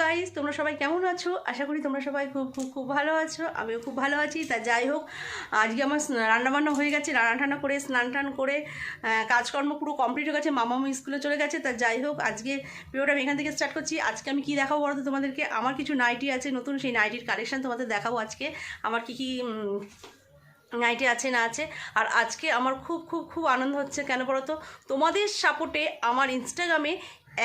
Guys তোমরা সবাই কেমন আছো? আশা করি তোমরা সবাই খুব খুব খুব ভালো আছো। আমিও খুব ভালো আছি। তা যাই হোক, আজকে আমার রান্নাবান্না হয়ে গেছে। রান্না টান্না করে, স্নান টান করে কাজকর্ম পুরো কমপ্লিট হয়ে গেছে। মামা মামামু স্কুলে চলে গেছে। তা যাই হোক, আজকে ভিডিওটা আমি এখান থেকে স্টার্ট করছি। আজকে আমি কী দেখাবো বলতো তোমাদেরকে? আমার কিছু নাইটি আছে, নতুন সেই নাইটির কালেকশান তোমাদের দেখাবো আজকে। আমার কি কি নাইটি আছে না আছে। আর আজকে আমার খুব খুব খুব আনন্দ হচ্ছে। কেন বলো তো? তোমাদের সাপোর্টে আমার ইনস্টাগ্রামে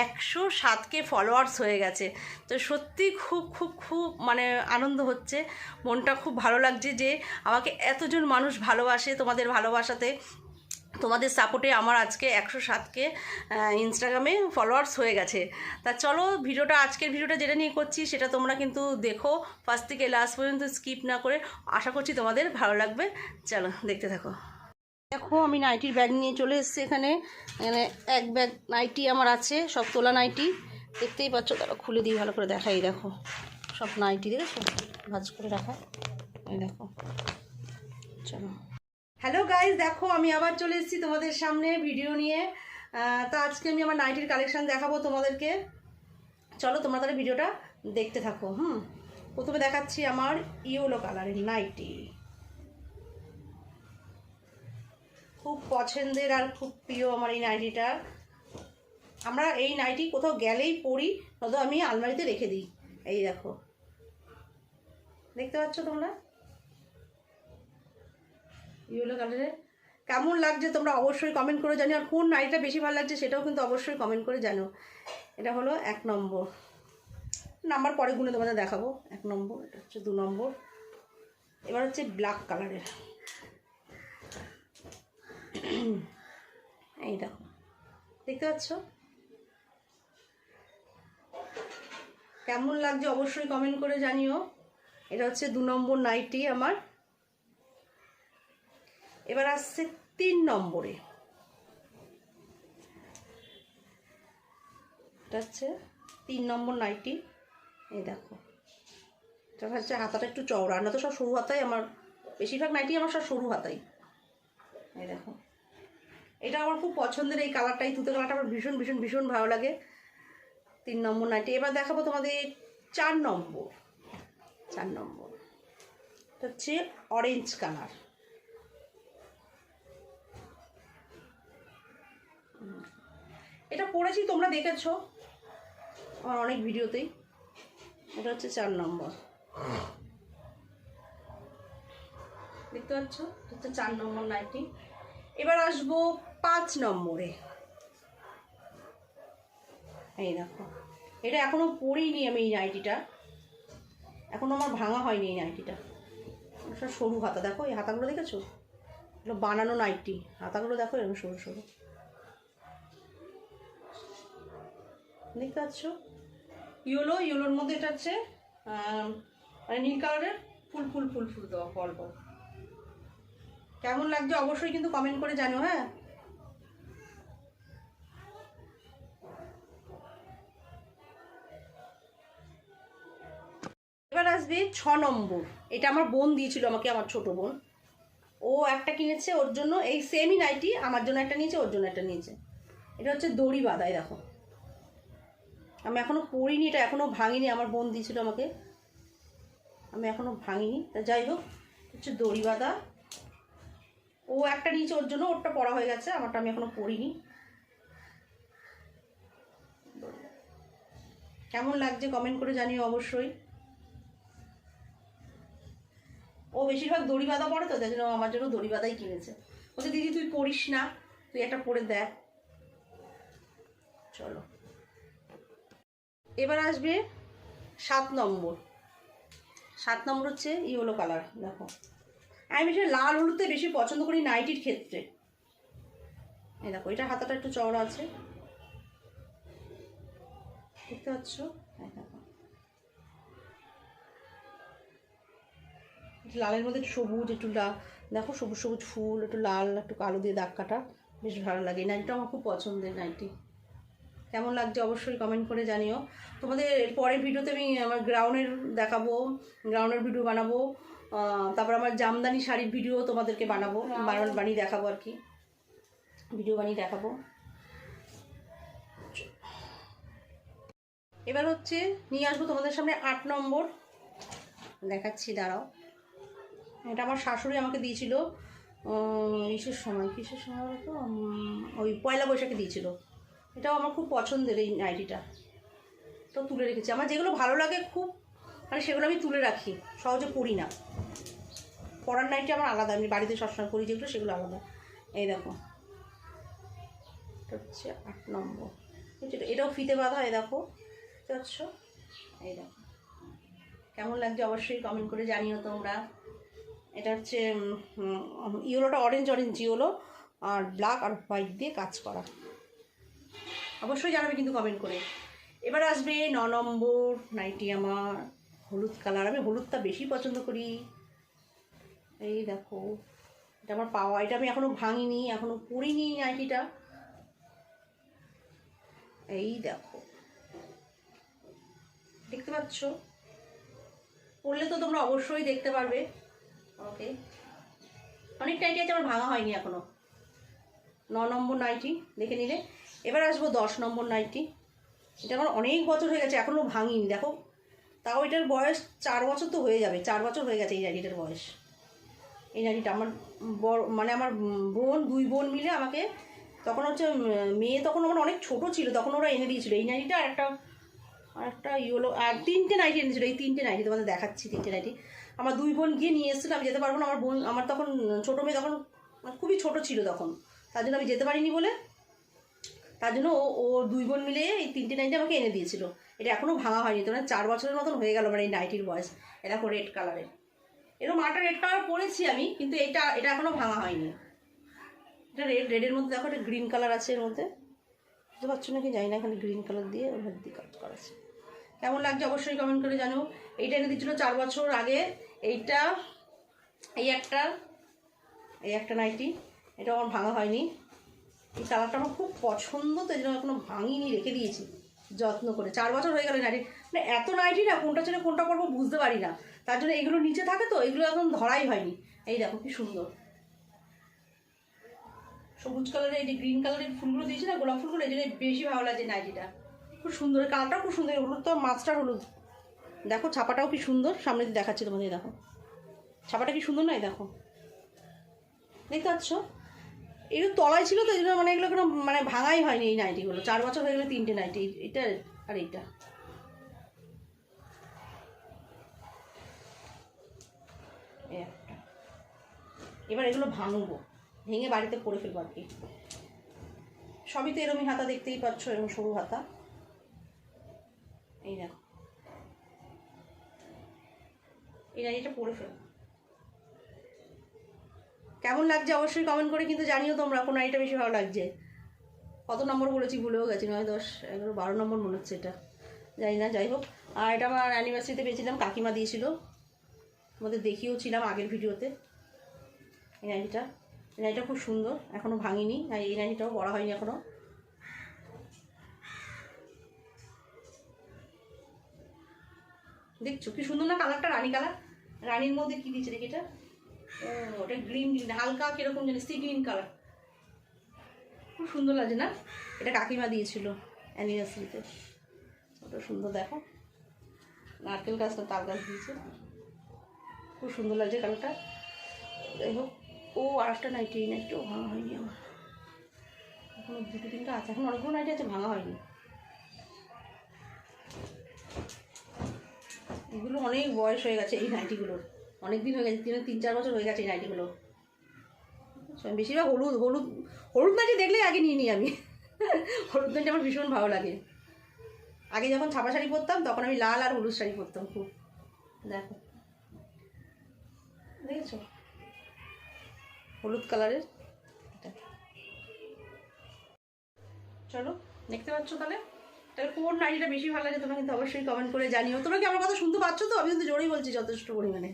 একশো সাতকে ফলোয়ার্স হয়ে গেছে। তো সত্যি খুব খুব খুব মানে আনন্দ হচ্ছে। মনটা খুব ভালো লাগছে যে আমাকে এতজন মানুষ ভালোবাসে তোমাদের ভালোবাসাতে। তোমাদের সাপোর্টে আমার আজকে একশো সাতকে ইনস্টাগ্রামে ফলোয়ার্স হয়ে গেছে। তা চলো ভিডিওটা, আজকের ভিডিওটা যেটা নিয়ে করছি সেটা তোমরা কিন্তু দেখো। ফার্স্ট থেকে লাস্ট পর্যন্ত স্কিপ না করে আশা করছি তোমাদের ভালো লাগবে। চলো দেখতে থাকো। দেখো, আমি নাইটির ব্যাগ নিয়ে চলে এসেছি এখানে। এখানে এক ব্যাগ নাইটি আমার আছে, সব তোলা নাইটি দেখতেই পাচ্ছ, তারা খুলে দিই ভালো করে দেখাই, দেখো। সব নাইটি দেখেছ? ভাজ করে রাখা। দেখো। চলো। হ্যালো গাইজ দেখো, আমি আবার চলে এসেছি তোমাদের সামনে ভিডিও নিয়ে। তো আজকে আমি আমার নাইটির কালেকশান দেখাবো তোমাদেরকে। চলো, তোমরা তাহলে ভিডিওটা দেখতে থাকো, হুম? প্রথমে দেখাচ্ছি আমার ইয়েলো কালারের নাইটি খুব পছন্দের আর খুব প্রিয় আমার এই নাইটিটা। আমরা এই নাইটি কোথাও গেলেই পরি, নয়তো আমি আলমারিতে রেখে দিই। এই দেখো। দেখতে পাচ্ছ তোমরা? ইয়েলো কালারের। কেমন লাগছে তোমরা অবশ্যই কমেন্ট করে জানি আর কোন নাইটটা বেশি ভালো লাগছে সেটাও কিন্তু অবশ্যই কমেন্ট করে জানো এটা হলো এক নম্বর। নাম্বার পরে গুনে তোমাদের দেখাবো। এক নম্বর, এটা হচ্ছে দু নম্বর। এবার হচ্ছে ব্ল্যাক কালারের এই দেখো। দেখতে পাচ্ছ? কেমন লাগছে অবশ্যই কমেন্ট করে জানিও। এটা হচ্ছে দু নম্বর নাইটি আমার। এবার আসছে তিন নম্বরে। এটা হচ্ছে তিন নম্বর নাইটি এই দেখো। এটা হচ্ছে হাতাটা একটু চওড়া। না তো সব সরু হাতাই, আমার বেশিরভাগ নাইটি আমার সব সরু হাতাই। এই দেখো। এটা আমার খুব পছন্দের এই কালারটা এই তুতে কালারটা আমার ভীষণ ভীষণ ভীষণ ভালো লাগে। তিন নম্বর নাইটি এবার দেখাবো তোমাদের চার নম্বর। চার নম্বর। হচ্ছে অরেঞ্জ কালার এটা পড়েছি, তোমরা দেখেছ। আমার অনেক ভিডিওতেই। এটা হচ্ছে চার নম্বর। দেখতে পাচ্ছ? হচ্ছে চার নম্বর নাইটি এবার আসব পাঁচ নম্বরে। এই দেখো, এটা এখনও পরিনি আমি এই নাইটিটা। এখনও আমার ভাঙা হয়নি এই নাইটিটা। সব সরু হাতা, দেখো এই হাতাগুলো দেখেছ? এগুলো বানানো নাইটি, হাতাগুলো দেখো এরকম সরু সরু। দেখতে পাচ্ছ? ইয়েলো, ইয়েলোর মধ্যে এটা হচ্ছে মানে নীল কালারের ফুল ফুল ফুল ফুল দেওয়া ফল কেমন লাগছে অবশ্যই কিন্তু কমেন্ট করে জানো হ্যাঁ? এবার আসবে ছ নম্বর। এটা আমার বোন দিয়েছিল আমাকে, আমার ছোট বোন। ও একটা কিনেছে ওর জন্য, এই সেমই নাইটি আমার জন্য একটা নিয়েছে, ওর জন্য একটা নিয়েছে। এটা হচ্ছে দড়ি বাদায় দেখো। আমি এখনও পড়িনি, এটা এখনও ভাঙিনি, আমার বোন দিয়েছিল আমাকে। আমি এখনও ভাঙিনি, তা যাই হোক, হচ্ছে দড়ি বাঁধা। ও একটা নিয়েছে ওর জন্য, ওরটা পড়া হয়ে গেছে, আমারটা আমি এখনও পড়িনি। কেমন লাগছে কমেন্ট করে জানিও অবশ্যই। ও বেশিরভাগ দড়ি বাঁধা পড়ে তো, তাই জন্য আমার জন্য দড়ি বাঁধাই কিনেছে। বলছে, দিদি, তুই পড়িস না, তুই একটা পরে দেখ। চলো। এবার আসবে সাত নম্বর। সাত নম্বর হচ্ছে ইয়েলো কালার, দেখো। আমি বেশি লাল হলুদে বেশি পছন্দ করি নাইটির ক্ষেত্রে। এই দেখো, এটা হাতাটা একটু চওড়া আছে। দেখতে পাচ্ছ এই দেখো একটু লালের মধ্যে একটু সবুজ একটু দেখো সবুজ সবুজ ফুল একটু লাল একটু কালো দিয়ে দাগ কাটা বেশ ভালো লাগে। এই নাইটিটা আমার খুব পছন্দের নাইটি কেমন লাগছে অবশ্যই কমেন্ট করে জানিও। তোমাদের পরের ভিডিওতে আমি আমার গ্রাউন্ডের দেখাবো গ্রাউন্ডের ভিডিও বানাবো তারপর আমার জামদানি শাড়ির ভিডিও তোমাদেরকে বানাবো বানানো বানিয়ে দেখাবো আর কি। ভিডিও বানিয়ে দেখাবো। এবার হচ্ছে নিয়ে আসব তোমাদের সামনে আট নম্বর। দেখাচ্ছি দাঁড়াও। এটা আমার শাশুড়ি আমাকে দিয়েছিল ইসের সময়? কিসের সময় তো ওই পয়লা বৈশাখে দিয়েছিল। এটাও আমার খুব পছন্দের এই নাইটিটা তো তুলে রেখেছি। আমার যেগুলো ভালো লাগে খুব মানে সেগুলো আমি তুলে রাখি। সহজে পড়ি না। পড়ার নাইটি আমার আলাদা। আমি বাড়িতে সবসময় পড়ি যেগুলো, সেগুলো আলাদা। এই দেখো। এটা হচ্ছে আট নম্বর। এটা- এটাও ফিতে বাঁধা, এই দেখো। বুঝতে পারছ এই দেখো। কেমন লাগছে অবশ্যই কমেন্ট করে জানিও তোমরা। এটা হচ্ছে ইয়েলোটা অরেঞ্জ অরেঞ্জ ইয়েলো আর ব্ল্যাক আর হোয়াইট দিয়ে কাজ করা। অবশ্যই জানাবে কিন্তু কমেন্ট করে। এবার আসবে ন নম্বর, নাইটি আমার হলুদ কালার আমি হলুদটা বেশি পছন্দ করি। এই দেখো, এটা আমার পাওয়া, এটা আমি এখনও ভাঙিনি এখনও পরিনি নাইটিটা। এই দেখো। দেখতে পাচ্ছ? পড়লে তো তোমরা অবশ্যই দেখতে পারবে। ওকে অনেক নাইটি আছে, আমার ভাঙা হয়নি এখনও ন নম্বর নাইটি, দেখে নিলে। এবার আসব দশ নম্বর নাইটি। এটা আমার অনেক বছর হয়ে গেছে এখনও ভাঙিনি, দেখো। তাও এটার বয়স চার বছর তো হয়ে যাবে, চার বছর হয়ে গেছে এই নাইটিটার বয়স। এই নাইটিটা আমার বড় মানে আমার বোন, দুই বোন মিলে আমাকে তখন হচ্ছে মেয়ে তখন আমার অনেক ছোট ছিল, তখন ওরা এনে দিয়েছিল। এই নাইটিটা আর একটা আর একটা ইয়েলো আর তিনটে নাইটি এনেছিল এই তিনটে নাইটি তোমাদের দেখাচ্ছি, তিনটে নাইটি। আমার দুই বোন গিয়ে নিয়ে এসেছিল, আমি যেতে পারব না। আমার বোন, আমার তখন ছোটো মেয়ে তখন খুবই ছোট ছিল তখন। তার জন্য আমি যেতে পারিনি বলে। তার জন্য ও ও দুই বোন মিলে এই তিনটে নাইটি আমাকে এনে দিয়েছিল। এটা এখনও ভাঙা হয়নি তো মানে চার বছরের মতন হয়ে গেল আমার এই নাইটির বয়স। এটা রেড কালারের এরকম আটা রেড কালার পরেছি আমি, কিন্তু এটা এটা এখনও ভাঙা হয়নি। এটা রেড রেডের মধ্যে দেখো একটা গ্রিন কালার আছে এর মধ্যে। বুঝতে পারছ নাকি? জানি না এখানে গ্রিন কালার দিয়ে ওর মধ্যে কাজ করা আছে। কেমন লাগছে অবশ্যই কমেন্ট করে জানো। এইটা এনে দিচ্ছিল চার বছর আগে। এইটা, এই একটা এই একটা নাইটি। এটা আমার ভাঙা হয়নি। এই কালারটা আমার খুব পছন্দ, তো এই জন্য এখনও ভাঙিনি, রেখে দিয়েছি। যত্ন করে। চার বছর হয়ে গেল নাইটি। মানে এত নাইটি না, কোনটা ছেড়ে কোনটা করব বুঝতে পারি না। তার জন্য এগুলো নিচে থাকে তো, এগুলো এখন ধরাই হয়নি। এই দেখো কি সুন্দর। সবুজ কালারের এই যে গ্রিন কালারের ফুলগুলো দিয়েছে না, গোলাপ ফুলগুলো, এই জন্য বেশি ভালো লাগছে নাইটিটা। খুব সুন্দর, কালারটাও খুব সুন্দর হলুদ তো মাছটার হলুদ। দেখো, ছাপাটাও কি সুন্দর। সামনে দিয়ে দেখাচ্ছি তোমাদের দেখো। ছাপাটা কি সুন্দর নয় দেখো। দেখতে পাচ্ছ? এগুলো তলায় ছিল তো, এই মানে এগুলো কোনো মানে ভাঙাই হয়নি এই নাইটিগুলো। চার বছর হয়ে গেলে তিনটে নাইটি এটা আর এইটা। এই এবার এগুলো ভাঙবো। ভেঙে বাড়িতে পরে ফেলব আর কি। সবই তো এরমই হাতা দেখতেই পাচ্ছ এরকম সরু হাতা। এই দেখো। এই নাইটিটা পরে ফেলব কেমন লাগছে অবশ্যই কমেন্ট করে কিন্তু জানিও তোমরা, কোন নাইটা বেশি ভালো লাগছে। কত নম্বর বলেছি ভুলেও গেছি, নয়, দশ, এগারো, বারো নম্বর মনে হচ্ছে এটা। জানি না, যাই হোক। আর এটা আমার অ্যানিভার্সারিতে পেয়েছিলাম, কাকিমা দিয়েছিল। আমাদের দেখিয়েও ছিলাম আগের ভিডিওতে। এই নাইটিটা এই নাইটিটা খুব সুন্দর এখনও ভাঙিনি। আর এই নাইটিটাও বড় হয়নি এখনও দেখছ, কি সুন্দর না কালারটা রানী কালার রানীর মধ্যে কি দিয়েছে দেখি এটা? ওটা গ্রিন গ্রিন হালকা কীরকম জানি সি গ্রিন কালার খুব সুন্দর লাগছে না? এটা কাকিমা দিয়েছিল অ্যানিভার্সারিতে ওটা সুন্দর, দেখো। নারকেল গাছটা তাল গাছ দিয়েছে। খুব সুন্দর লাগছে কালারটা যাই হোক, ও আর একটা নাইটি এই নাইটিও ভাঙা হয়নি আমার। এখনও দুটো তিনটা আছে, এখন অনেকগুলো নাইটি আছে, ভাঙা হয়নি। এগুলো অনেক বয়স হয়ে গেছে এই নাইটিগুলোর অনেক দিন হয়ে গেছে, তিন তিন, চার বছর হয়ে গেছে এই নাইটিগুলো। বেশিরভাগ হলুদ হলুদ হলুদ নাইটি দেখলেই আগে নিয়ে নিই আমি। হলুদ নাইটি আমার ভীষণ ভালো লাগে। আগে যখন ছাপা শাড়ি পরতাম, তখন আমি লাল আর হলুদ শাড়ি পরতাম খুব। দেখো। দেখেছ? হলুদ কালারের। চলো, দেখতে পাচ্ছ তাহলে? তাহলে কোন নারীটা বেশি ভালো লাগে, তোমরা কিন্তু অবশ্যই কমেন্ট করে জানিও। তোমরা কি আমার কথা শুনতে পাচ্ছ তো? আমি কিন্তু জোরেই বলছি যথেষ্ট পরিমাণে।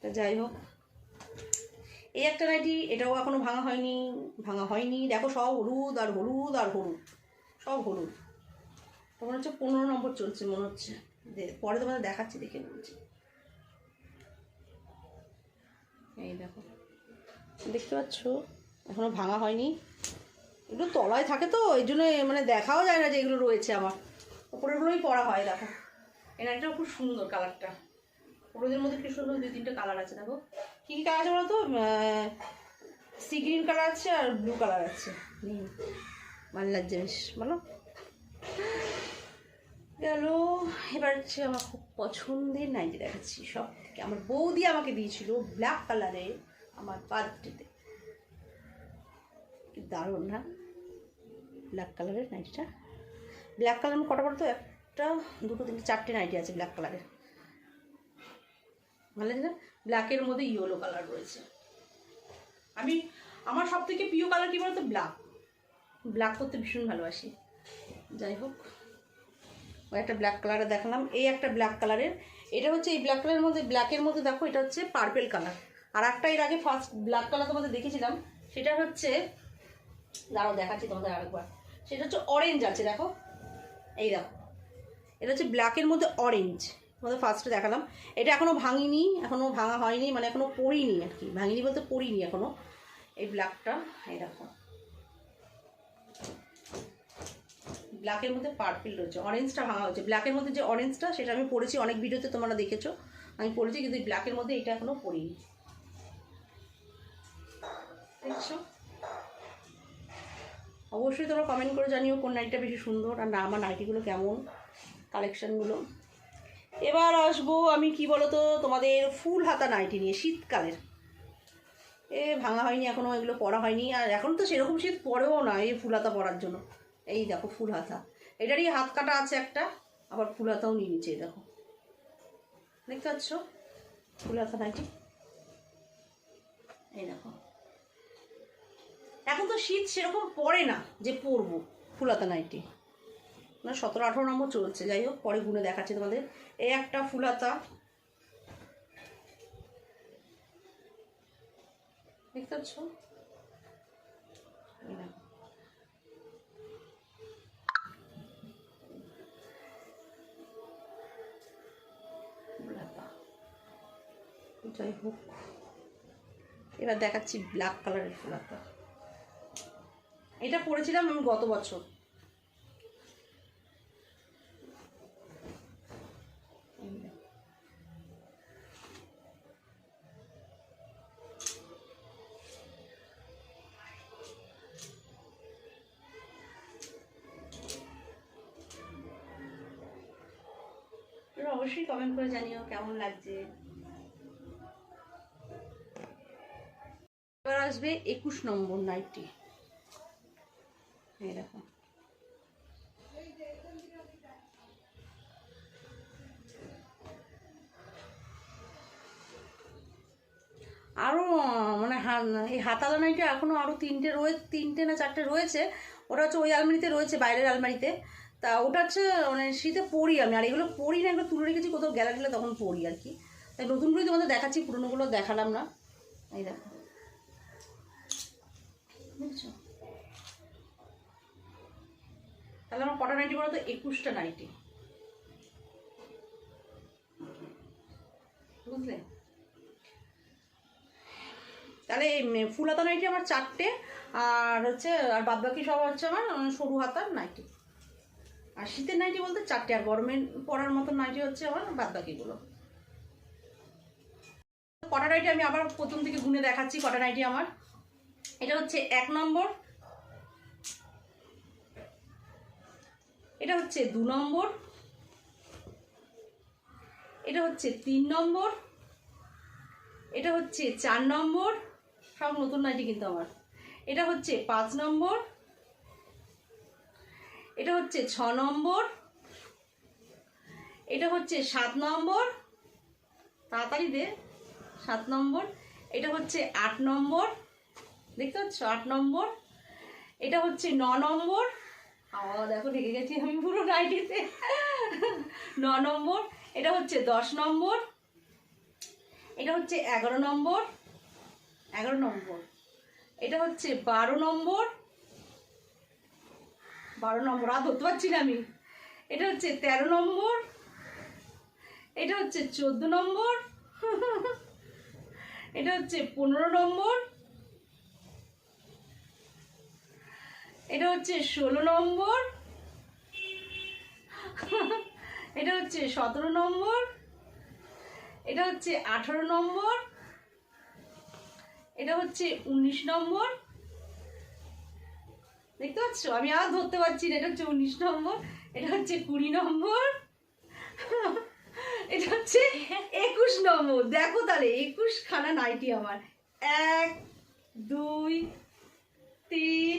তা যাই হোক। এই একটা নাইটি, এটাও এখনও ভাঙা হয়নি ভাঙা হয়নি। দেখো সব হলুদ আর হলুদ আর হলুদ, সব হলুদ। তোমার হচ্ছে পনেরো নম্বর চলছে মনে হচ্ছে। পরে তোমাদের দেখাচ্ছি, দেখে বলছি এই দেখো। দেখতে পাচ্ছ? এখনও ভাঙা হয়নি। এগুলো তলায় থাকে তো, এই জন্য মানে দেখাও যায় না যে এগুলো রয়েছে আমার। ওপরেরগুলোই পরা হয়, দেখো। এই নাইটিটাও খুব সুন্দর কালারটা। হলুদের মধ্যে কি সুন্দর দুই তিনটে কালার আছে, দেখো। কী কী কালার আছে বলো তো? সি গ্রিন কালার আছে আর ব্লু কালার আছে। ভালো লাগছে বেশ, বলো। গেল, এবার হচ্ছে আমার খুব পছন্দের নাইটি দেখাচ্ছি সব থেকে আমার বৌদি আমাকে দিয়েছিল ব্ল্যাক কালারে আমার বার্থডেতে। দারুণ, না? ব্ল্যাক কালারের নাইটিটা ব্ল্যাক কালার আমি কটা বলতো একটা, দুটো, তিনটে, চারটে নাইটি আছে ব্ল্যাক কালারের ভালো লাগছে? ব্ল্যাকের মধ্যে ইয়েলো কালার রয়েছে। আমি, আমার সব থেকে প্রিয় কালার কী বলতো? ব্ল্যাক ব্ল্যাক করতে ভীষণ ভালোবাসি। যাই হোক, ওই একটা ব্ল্যাক কালারে দেখালাম। এই একটা ব্ল্যাক কালারের এটা হচ্ছে এই ব্ল্যাক কালারের মধ্যে ব্ল্যাকের মধ্যে দেখো, এটা হচ্ছে পার্পেল কালার আর একটা এর আগে ফার্স্ট ব্ল্যাক কালার তোমাদের দেখেছিলাম সেটা হচ্ছে, দাঁড়াও দেখাচ্ছি তোমাদের আরেকবার। সেটা হচ্ছে অরেঞ্জ আছে, দেখো। এই দেখো। এটা হচ্ছে ব্ল্যাকের মধ্যে অরেঞ্জ তোমাদের ফার্স্টে দেখালাম। এটা এখনও ভাঙিনি এখনও ভাঙা হয়নি মানে এখনও পড়িনি আর কি। ভাঙিনি বলতে পড়িনি এখনও এই ব্ল্যাকটা এই দেখো। ব্ল্যাকের মধ্যে পার্পল রয়েছে। অরেঞ্জটা ভাঙা হয়েছে। ব্ল্যাকের মধ্যে যে অরেঞ্জটা সেটা আমি পড়েছি, অনেক ভিডিওতে তোমরা দেখেছ। আমি পড়েছি, কিন্তু এই ব্ল্যাকের মধ্যে এটা এখনও পড়িনি। দেখছ? অবশ্যই তোমরা কমেন্ট করে জানিও কোন নাইটিটা বেশি সুন্দর আর না, আমার নাইটিগুলো কেমন কালেকশানগুলো এবার আসব আমি, কি বলতো, তোমাদের ফুল হাতা নাইটি নিয়ে, শীতকালের। এ, ভাঙা হয়নি এখনও এগুলো পরা হয়নি, আর এখন তো সেরকম শীত পরেও না, এই ফুল হাতা পরার জন্য। এই দেখো ফুল হাতা। এটারই হাত কাটা আছে একটা, আবার ফুল হাতাও নিয়ে নিচ্ছে দেখো। দেখতে পাচ্ছ? ফুল হাতা নাইটি? এই দেখো। এখন তো শীত সেরকম পড়ে না যে পরবো। ফুলাতা নাইটি। না, সতেরো, আঠেরো নম্বর চলছে। যাই হোক, পরে গুনে দেখাচ্ছি তোমাদের। এই একটা ফুলাতা। দেখতে পাচ্ছ। যাই হোক, এবার দেখাচ্ছি ব্ল্যাক কালারের ফুলাতা। এটা পড়েছিলাম আমি গত বছর। অবশ্যই কমেন্ট করে জানিও কেমন লাগছে। এবার আসবে একুশ নম্বর নাইটটি এই আরও মানে এই হাতালা নাইটা এখনও আরও তিনটে রয়ে, তিনটে না চারটে রয়েছে। ওটা হচ্ছে ওই আলমারিতে রয়েছে, বাইরের আলমারিতে। তা ওটা হচ্ছে মানে শীতে পড়ি আমি, আর এগুলো পড়ি না, এগুলো তুলে রেখেছি, কোথাও গেলা গেলে তখন পড়ি আর কি। তাই নতুনগুলোই তোমাদের দেখাচ্ছি, পুরোনোগুলো দেখালাম না। এই দেখো। বুঝছ? তাহলে আমার কটা নাইটি বলো তো একুশটা নাইটি বুঝলে? তাহলে এই ফুল হাতা নাইটি আমার চারটে, আর হচ্ছে, আর বাদ বাকি সব হচ্ছে আমার সরু হাতার নাইটি আর শীতের নাইটি বলতে চারটে, আর গরমের পরার মতো নাইটি হচ্ছে আমার বাদ বাকিগুলো কটা নাইটি আমি আবার প্রথম থেকে গুনে দেখাচ্ছি, কটা নাইটি আমার। এটা হচ্ছে এক নম্বর। এটা হচ্ছে দু নম্বর। এটা হচ্ছে তিন নম্বর। এটা হচ্ছে চার নম্বর। সব নতুন নাইটি কিন্তু আমার এটা হচ্ছে পাঁচ নম্বর। এটা হচ্ছে ছ নম্বর। এটা হচ্ছে সাত নম্বর। তাড়াতাড়ি দে, সাত নম্বর। এটা হচ্ছে আট নম্বর। দেখতে পাচ্ছ? আট নম্বর। এটা হচ্ছে ন নম্বর। আবার দেখো ঢেকে গেছি আমি পুরো নাইটিতে ন নম্বর, এটা হচ্ছে দশ নম্বর। এটা হচ্ছে এগারো নম্বর। এগারো নম্বর। এটা হচ্ছে বারো নম্বর। বারো নম্বর, আর ধরতে পারছি না আমি। এটা হচ্ছে তেরো নম্বর। এটা হচ্ছে চোদ্দ নম্বর। এটা হচ্ছে পনেরো নম্বর। এটা হচ্ছে ষোলো নম্বর। এটা হচ্ছে সতেরো নম্বর। এটা হচ্ছে আঠারো নম্বর। এটা হচ্ছে উনিশ নম্বর। দেখতে পাচ্ছ? আমি আর ধরতে পারছি না, এটা হচ্ছে উনিশ নম্বর। এটা হচ্ছে কুড়ি নম্বর। এটা হচ্ছে একুশ নম্বর। দেখো তাহলে একুশ খানা নাইটি আমার। এক, দুই, তিন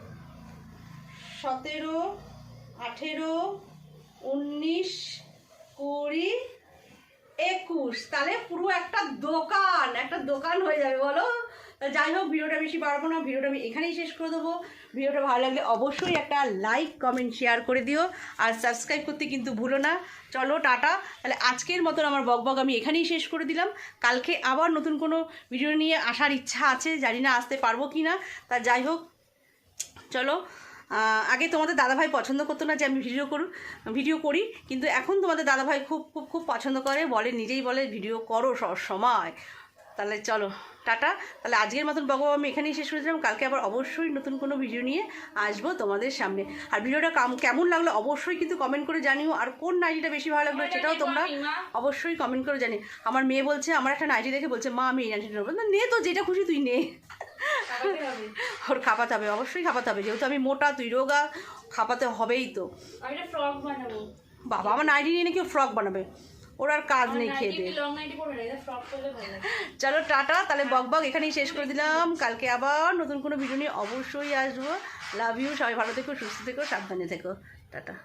সতেরো, আঠেরো, উনিশ, কুড়ি, একুশ। তাহলে পুরো একটা দোকান একটা দোকান হয়ে যাবে, বলো? যাই হোক, ভিডিওটা বেশি বাড়বো না, ভিডিওটা আমি এখানেই শেষ করে দেবো। ভিডিওটা ভালো লাগলে অবশ্যই একটা লাইক কমেন্ট শেয়ার করে দিও। আর সাবস্ক্রাইব করতে কিন্তু ভুলো না। চলো, টাটা। তাহলে আজকের মতন আমার বকবক আমি এখানেই শেষ করে দিলাম। কালকে আবার নতুন কোনো ভিডিও নিয়ে আসার ইচ্ছা আছে, জানি না আসতে পারব কি না তা যাই হোক, চলো। আগে তোমাদের দাদাভাই পছন্দ করতো না যে আমি ভিডিও করু ভিডিও করি কিন্তু এখন তোমাদের দাদাভাই খুব খুব খুব পছন্দ করে বলে নিজেই বলে ভিডিও করো সব সময়। তাহলে চলো টাটা। তাহলে আজকের মতন বকবক আমি এখানেই শেষ করেছিলাম কালকে আবার অবশ্যই নতুন কোনো ভিডিও নিয়ে আসব তোমাদের সামনে। আর ভিডিওটা কাম- কেমন লাগল অবশ্যই কিন্তু কমেন্ট করে জানিও। আর কোন নাইটিটা বেশি ভালো লাগল সেটাও তোমরা অবশ্যই কমেন্ট করে জানি আমার মেয়ে বলছে আমার একটা নাইটি দেখে বলছে মা আমি এই নাইটিটা নেব না, নে তো যেটা খুশি তুই নে। ওর খাপাতে হবে অবশ্যই খাপাতে হবে। যেহেতু আমি মোটা তুই রোগা খাপাতে হবেই তো। বাবা আমার নাইটি নিয়ে নাকি ফ্রক বানাবে? ওর আর কাজ নেই খেয়ে দিয়ে। চলো টাটা। তাহলে বক বক এখানেই শেষ করে দিলাম। কালকে আবার নতুন কোনো ভিডিও নিয়ে অবশ্যই আসব। লাভ ইউ সবাই ভালো থেকো সুস্থ থেকো সাবধানে থেকো। টাটা।